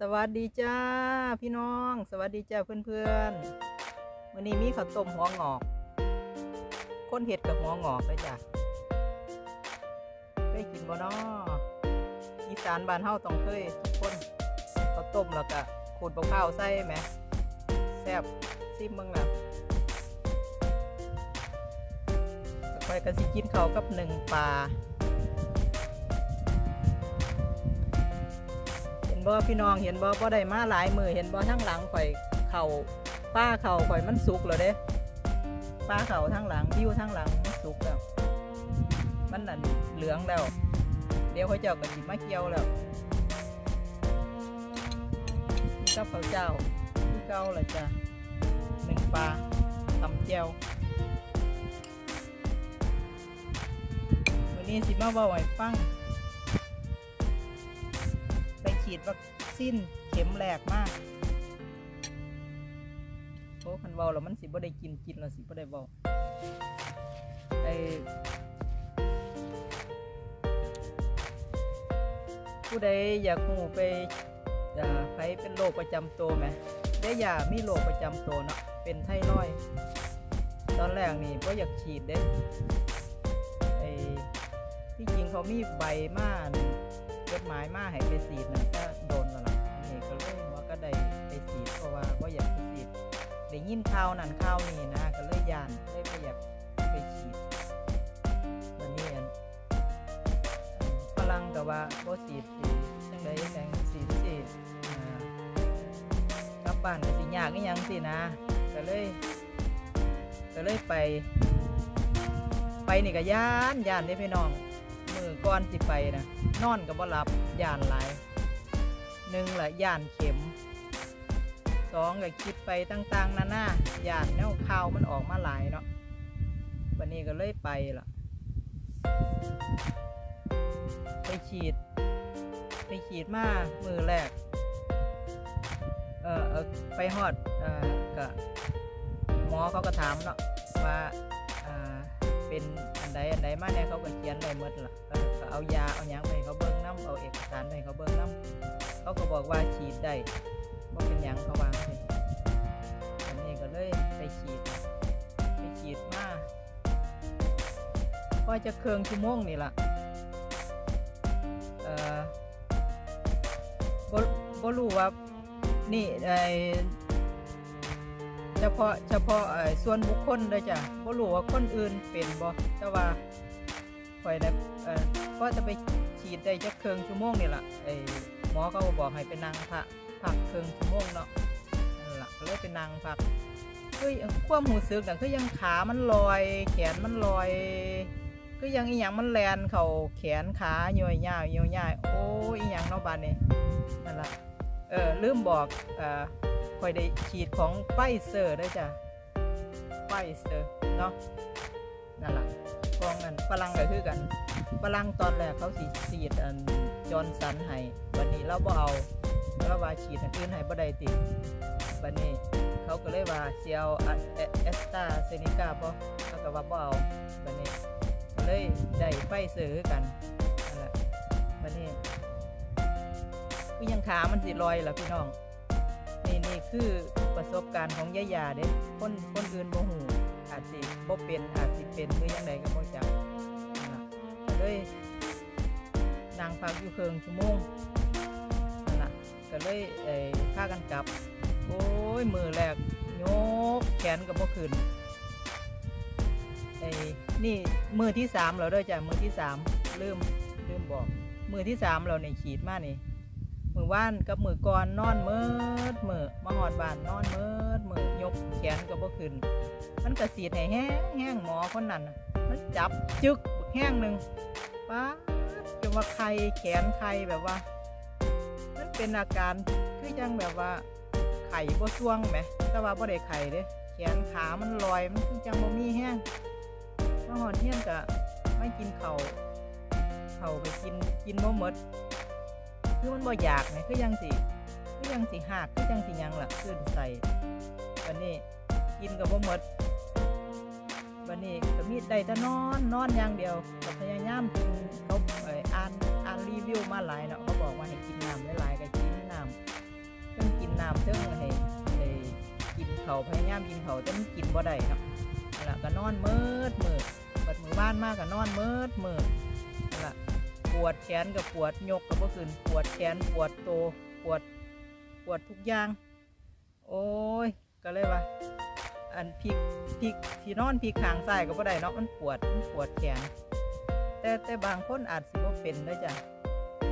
สวัสดีจ้าพี่น้อง สวัสดีจ้าเพื่อนๆวันนี้มีข้าวต้มหัวงอกคนเห็ดกับหัวงอกเลยจ้ะเคยกินบ่น้ออีสานบ้านเฮาต้องเคยทุกคนข้าวต้มแล้วก็ขูดบะข้าวใส่ไหมแซ่บซิมเมืองแล้วค่อยกันสิกินข้าวกับหนึ่งปลา บ่พี่น้องเห็นบ่บ่ได้มาหลายมือเห็นบ่ทั้งหลังข่อยเข่าป้าเข่าข่อยมันสุกแล้วเด้ป้าเข่าทั้งหลังวิวทั้งหลังมันสุกแล้ว มันนั่นเหลืองแล้ว เดี๋ยวเขาเจ้าก็สิมาเกี่ยวแล้วกับข้าวเจ้าคือเก่าเลยจ้ะหนึ่งปลาตำแจ่ววันนี้สิมาเว่าให้ฟัง ฉีดวัคซีนเข็มแรกมากโอ้คันเบาแล้วมันสิบ่ได้กินกินแล้วสิบ่ได้เบาไอผู้ใดอยากหูไปอ่าใครเป็นโรคประจำตัวไหมได้ยามีโรคประจำตัวเนาะเป็นไทรอยตอนแรกนี่ก็อยากฉีดเด้ไอที่จริงเขามีใบม่าน จดหมายมาให้ไปฉีดนะก็โดนแล้วล่ะนี่ก็เลยว่าก็ได้ไปฉีดเพราะว่าก็อยากไปฉีดได้ยินข่าวนั่นข่าวนี่นะก็เลยยานเลยไปอยากไปฉีดวันนี้อันฝรั่งก็ว่าบ่ฉีดสิจังไดจังฉีดสิอ่ากลับบ้านก็สิยากอีหยังสินะก็เลยก็เลยไป ไปนี่ก็ย่านย่านได้พี่น้อง ก่อนสิไปนะนอนก็บ่หลับย่านหลายหนึ่งละย่านเข็มสองก็คิดไปต่างๆนานาย่านแนวข่าวมันออกมาหลายเนาะวันนี้ก็เลยไปล่ะไปฉีด ไปฉีดมามือแรกเออเออไปฮอดเออก็หมอเขาก็ถามเนาะว่าอ่าเป็นอันใดอันใดมาเนี่ยเขาก็เขียนได้หมดล่ะ เอายาเอาหยังไปเขาเบิ่งน้ำเอาเอกสารไปเขาเบิ่งน้ำเขาก็บอกว่าฉีดได้ว่าเป็นหยังเขาวางสิอันนี้ก็เลยไปฉีดไปฉีดมาพอจะเครื่องชั่วโมงนี่ล่ะเออบ่บ่รู้ว่านี่ไอเฉพาะเฉพาะเออส่วนบุคคลเลยจ้ะบ่รู้ว่าคนอื่นเป็นบ่แต่ว่า ข่อยได้เอ่อก็จะไปฉีดได้จักครึ่องชั่วโมงนี่ล่ะไอ้หมอเขาก็บอกให้ไปนั่งพักพักครึ่องชั่วโมงเนาะนั่นล่ะก็เลยไปนั่งพักคือความรู้สึกน่ะคือยังขามันลอย แขนมันลอยคือยังอีหยังมันแลนเข้าแขนขาย่อยย่ายย่อยย่ายโอ้ยอีหยังเนาะบาดนี้นั่นล่ะเออลืมบอกเอ่อค่อยได้ฉีดของไฟเซอร์ได้วยจ้ะไฟเซอร์เนาะ นั่นแหละกองอันฝรั่งก็คือกันฝรั่งตอนแรกเขาสีฉีดอันจอร์นสันให้วันนี้เราบ่เอาเราว่าฉีดอันอื่นให้บ่ได้ติวันนี้เขาก็เลยว่าเซียวเอสตาเซนิกาบ่เขาก็ว่าบ่เอาวันนี้ก็เลยได้ไฟเสือกันนั่นแหละวันนี้คือยังขามันสิลอยล่ะพี่น้องนี่นี่คือประสบการณ์ของยายาเด้คนคนอื่นบ่หู อาจสิบ่เป็นอาจสิเป็นคือยังไงก็บ่จักนั่นเลยนั่งพักอยู่ครึ่งชั่วโมงนั่นละก็เลยเอ่อพากันกลับ โอ้ยมือแรกโยกแขนก็บ่ขึ้นไอ้นี่มือที่สามแล้วเด้อจ้ะมือที่สามลืมลืมบอก มือที่สามเราในขีดมากนี่ มือว่านกับมือก่อนนอนเมิดมือมาหอดบานนอนเมิดมือยกแขนก็บ่ขึ้น มันกระสีดให้แห้งแห้งหมอคนนั้นนะมันจับจึกบักแห้งหนึ่งป้าจนว่าใครแขนใครแบบว่า มันเป็นอาการคือจังแบบว่า ไข่บ่ช่วงไหมแต่ว่าบ่ได้ไข่เด้แขนขามันลอยมันคือจังบ่มีแห้งมาหอดเที่ยงก็ไม่กินเขาวเข่าไปกินกินบ่หมด คือมันบ่อยากไงคือยังสิคือยังสิหักคือยังสิยังหล่ะขึ้นใส่วันนี้กินกับบ่หมดวันนี้ก็มีได้แต่นอนนอนอย่างเดียวก็พยายามกินเขาเอ่ออ่านอ่านรีวิวมาหลายเนาะเขาบอกว่าให้กินน้ำหลายๆก็กินน้ำเทิงให้ให้กินเขาพยายามกินเขาแต่มันกินบ่ได้เนาะนั่นล่ะก็นอนเมิดมือบัดมือบ้านมากก็นอนเมิดมือนั่นล่ะ ปวดแขนกับปวดยกกับบ่ขึ้นปวดแขนปวดโตปวดปวดทุกอย่าง โอ้ยก็เลยว่า อันพลิกพลิกที่นอนพลิกขางซ้ายก็บ่ได้เนาะมันปวดมันปวดแขน แต่แต่บางคนอาจสิบ่เป็นเด้จ้ะ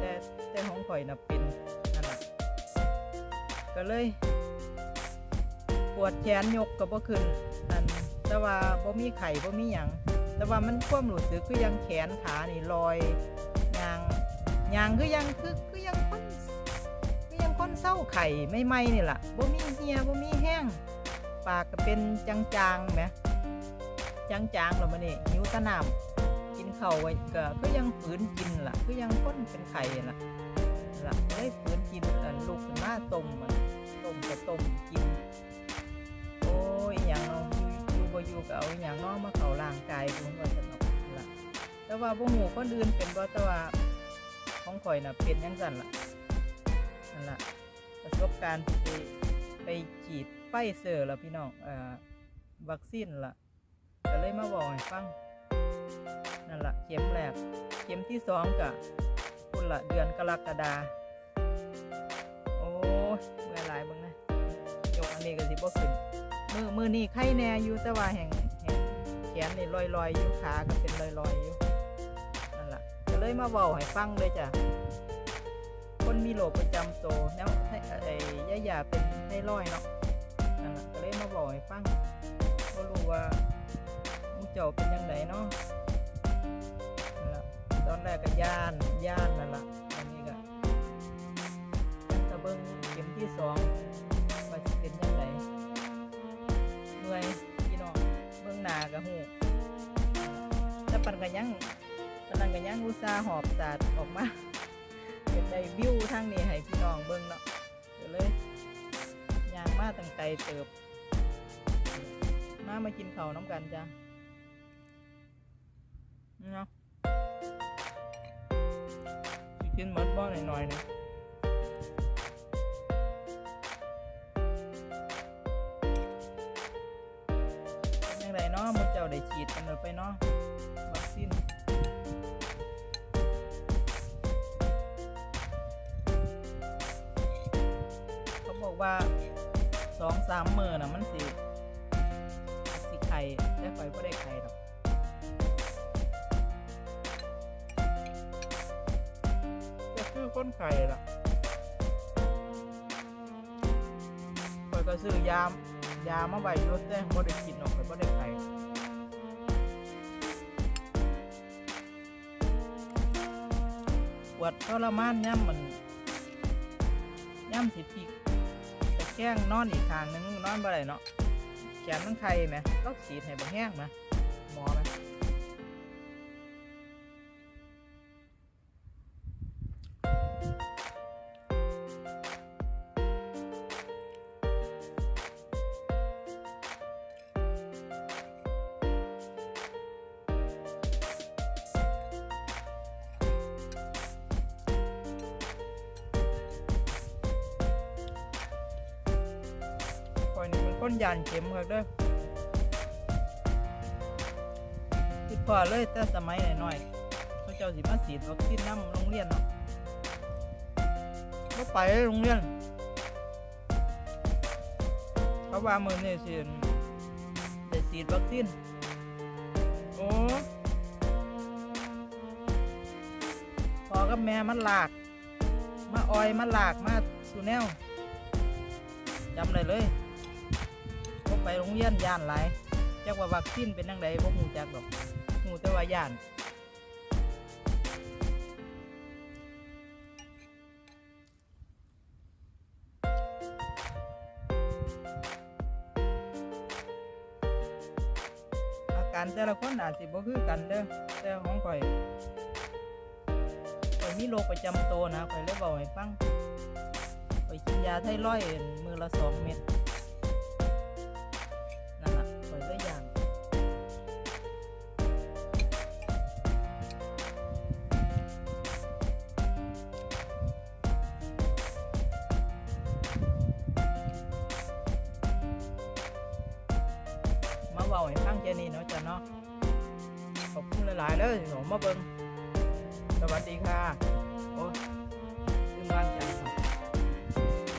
แต่แต่ของข่อยน่ะเป็นนั่นแหละก็เลย ปวดแขนยกก็บ่ขึ้นอันแต่ว่าบ่มีไข้บ่มีหยังแต่ว่ามันความรู้สึกคือยังแขนขานี่ลอยางยางคือยังคือคือยังคนคือยังคนเศร้าไข่ไม่ไหมนี่ล่ะบ่มีเหียบ่มีแห้งปากก็เป็นจางๆแหมจางๆแล้วมันนี่หิวตะน้ำกินเข้าไว้ก็คือยังฝืนกินล่ะคือยังคนเป็นไข่ล่ะล่ะเลยฝืนกินลูกขึ้าต้มมันต้มก็ต้มกิน โอ้ยอย่างเนาอยู่อยู่บ่อยู่ก็เอาอย่างเนาะมาเข้าร่างกายผมว่าสนุกล่ะ แต่ว่าบ่ฮู้คนอื่นเป็นบ่แต่ว่าของข่อยน่ะเป็นจังซั่นล่ะนั่นล่ะประสบการณ์ที่ไปไปฉีดไฟเซอร์ล้วพี่น้องเอ่อวัคซีนล่ะก็เลยมาบอกให้ฟังนั่นล่ะเข็มแรกเข็มที่สองก็พุ่นละเดือนกรกฎาโอ้เมื่อยหลายบิ่งนะยกอันนี้ก็สิบ่ขึ้นมือมือนี่ไข้แน่อยู่แต่ว่าแห่งแห่งแขนนี่ลอยลอยๆอยู่ขาก็เป็นลอยลอยๆอยู่ ก็เลยมาเว้าให้ฟังเลยจ้ะ คนมีโรคประจำตัวแนวไอ้ไอ้ยาเป็นไทรอยเนาะนั่นล่ะก็เลยมาเว้าให้ฟังก็รู้ว่ามูเจ้าเป็นยังไงเนาะนั่นล่ะตอนแรกก็ย่านย่านนั่นล่ะอันนี้ก็จังตะเบิงเข็มที่สองว่าสิเป็นยังไงเมื่อยพี่น้องเบื้องหน้าก็หูแต่ปันกันยัง ตอนนั้นกันยังอุตส่าห์หอบสาดออกมาเป็นได้วิวทางนี้ให้พี่น้องเบิ่งเนาะเดี๋ยวเลยย่างมาตั้งไกลเติบ มามากินข้าวน้ำกันจ้ะเนาะสิกินหมดบ่หน่อยๆนะยังไงเนาะมันเจ้าได้ฉีดกันหรือไปเนาะวัคซีน ว่าสองสามมือน่ะมันสิสิไข่แต่ข่อยก็ได้ไข่หรอกก็คือคนไข่ล่ะข่อยก็ซื้อยามยามาใบรถแต่บ่ได้กินออกไปบ่ได้ไข่ปวดทรมานย่ำมันย่ำสิพลิก แห้งนอนอีกทางนึงนอนบ่ได้เนาะแขนมันไข่ไหมต้องฉีดให้บ่แห้งไหมหมอไหม คนยานเข็มครับเด้อคิดพอเลยแต่สมัยหน้อยๆเขาเจ้าสิมาฉีดวัคซีนน้ำโรงเรียนเนาะก็ไปโรงเรียน เขาว่ามือนี่สิได้ฉีดวัคซีนโอ้พอกับแม่มันหลาก มาออยมาหลากมาสูแนวจำได้เลย โรงเรียนย่านหลายจักว่าวัคซีนเป็นยังไงพวกหูจักดอกหูแต่ว่าย่านอาการแต่ละคนอาจสิบ่คือกันเด้อแต่ของข่อยข่อยมีโรคประจำตัวนะข่อยเลยบอกให้ฟังข่อยกินยาไทรอยด์มือละสองเม็ด ให้ฟังเจนี่เนาะจ้ะเนาะขอบคุณหลายๆเด้อที่ผมมาเบิ่งสวัสดีค่ะ